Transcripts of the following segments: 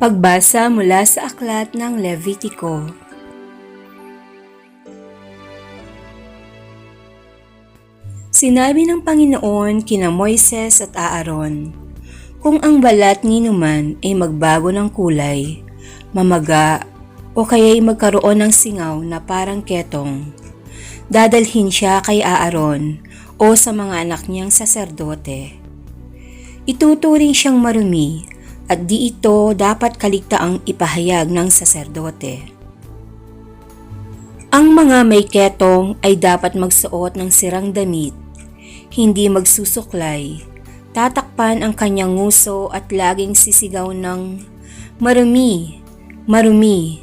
Pagbasa mula sa aklat ng Levitiko. Sinabi ng Panginoon kina Moises at Aaron, Kung ang balat ni numan ay magbago ng kulay, mamaga, o kaya'y magkaroon ng singaw na parang ketong, dadalhin siya kay Aaron o sa mga anak niyang saserdote. Ituturing siyang marumi at di ito dapat kaligtaang ipahayag ng saserdote. Ang mga may ketong ay dapat magsuot ng sirang damit, hindi magsusuklay, tatakpan ang kanyang nguso at laging sisigaw ng marumi, marumi.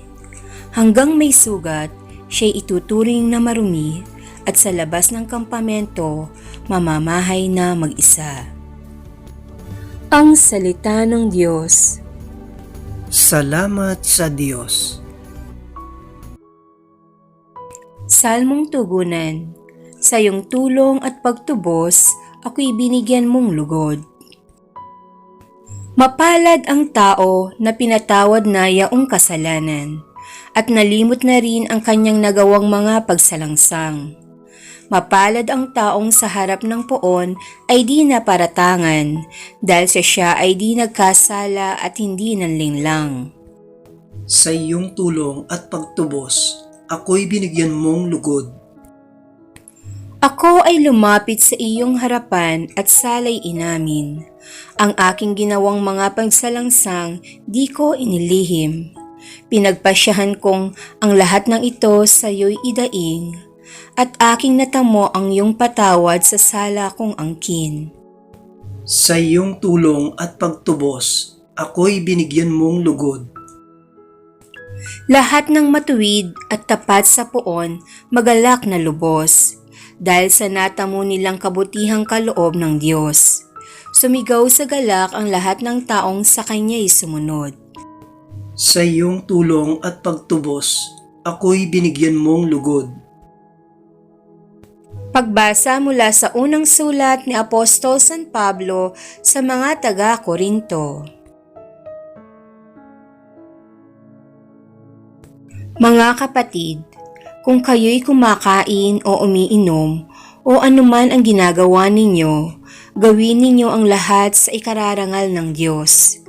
Hanggang may sugat, siya'y ituturing na marumi at sa labas ng kampamento mamamahay na mag-isa. Ang Salita ng Diyos Salamat sa Diyos. Salmong Tugunan Sa iyong tulong at pagtubos, ako'y binigyan mong lugod. Mapalad ang tao na pinatawad na yaong kasalanan at nalimot na rin ang kanyang nagawang mga pagsalangsang. Mapalad ang taong sa harap ng poon ay di naparatangan dahil sa siya ay di nagkasala at hindi nanlinglang. Sa iyong tulong at pagtubos, ako'y binigyan mong lugod. Ako ay lumapit sa iyong harapan at salay inamin. Ang aking ginawang mga pagsalangsang di ko inilihim. Pinagpasyahan kong ang lahat ng ito sa iyo'y idaing at aking natamo ang iyong patawad sa sala kong angkin. Sa iyong tulong at pagtubos, ako'y binigyan mong lugod. Lahat ng matuwid at tapat sa poon magalak na lubos dahil sa natamo nilang kabutihang kaloob ng Diyos. Sumigaw sa galak ang lahat ng taong sa Kanya'y sumunod. Sa iyong tulong at pagtubos, ako'y binigyan mong lugod. Pagbasa mula sa unang sulat ni Apostol San Pablo sa mga taga-Korinto. Mga kapatid, kung kayo'y kumakain o umiinom o anuman ang ginagawa ninyo, gawin ninyo ang lahat sa ikararangal ng Diyos.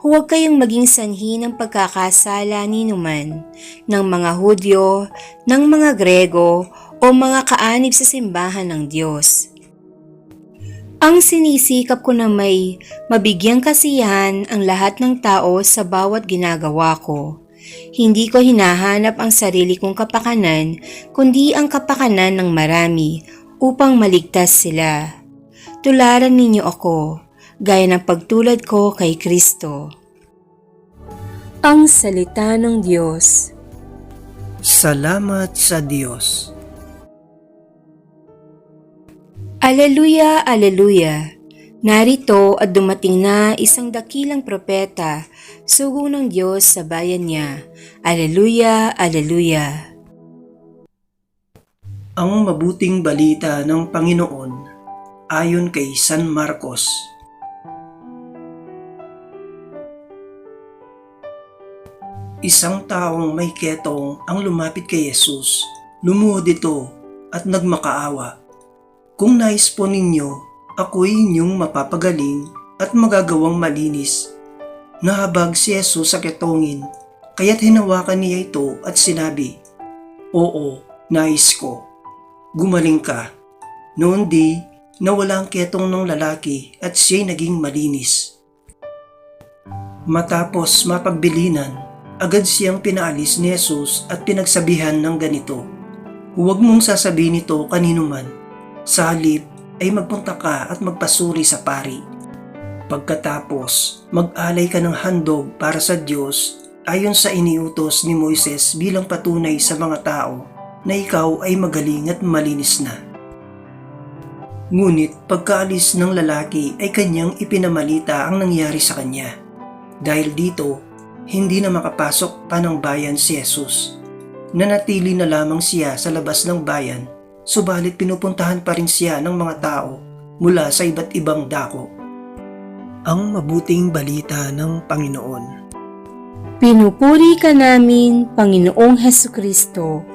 Huwag kayong maging sanhi ng pagkakasala ni numan ng mga Hudyo, ng mga Grego o mga kaanib sa simbahan ng Diyos. Ang sinisikap ko na may mabigyang kasiyahan ang lahat ng tao sa bawat ginagawa ko. Hindi ko hinahanap ang sarili kong kapakanan, kundi ang kapakanan ng marami upang maligtas sila. Tularan ninyo ako, gaya ng pagtulad ko kay Kristo. Ang Salita ng Diyos Salamat sa Diyos. Aleluya, aleluya! Narito at dumating na isang dakilang propeta, sugo ng Diyos sa bayan niya. Aleluya, aleluya! Ang mabuting balita ng Panginoon ayon kay San Marcos. Isang taong may ketong ang lumapit kay Jesus. Lumuhod ito at nagmakaawa. Kung nais po ninyo, ako'y inyong mapapagaling at magagawang malinis. Nahabag si Jesus sa ketongin, kaya't hinawakan niya ito at sinabi, Oo, nais ko. Gumaling ka. Noon di, nawala ang ketong ng lalaki at siya'y naging malinis. Matapos mapagbilinan, agad siyang pinaalis ni Jesus at pinagsabihan ng ganito, Huwag mong sasabihin ito kanino man. Sa halip ay magpunta ka at magpasuri sa pari. Pagkatapos, mag-alay ka ng handog para sa Diyos ayon sa iniutos ni Moises bilang patunay sa mga tao na ikaw ay magaling at malinis na. Ngunit pagkaalis ng lalaki ay kanyang ipinamalita ang nangyari sa kanya. Dahil dito, hindi na makapasok pa ng bayan si Jesus. Nanatili na lamang siya sa labas ng bayan, subalit pinupuntahan pa rin siya ng mga tao mula sa iba't ibang dako. Ang mabuting balita ng Panginoon. Pinupuri ka namin, Panginoong Heso Kristo.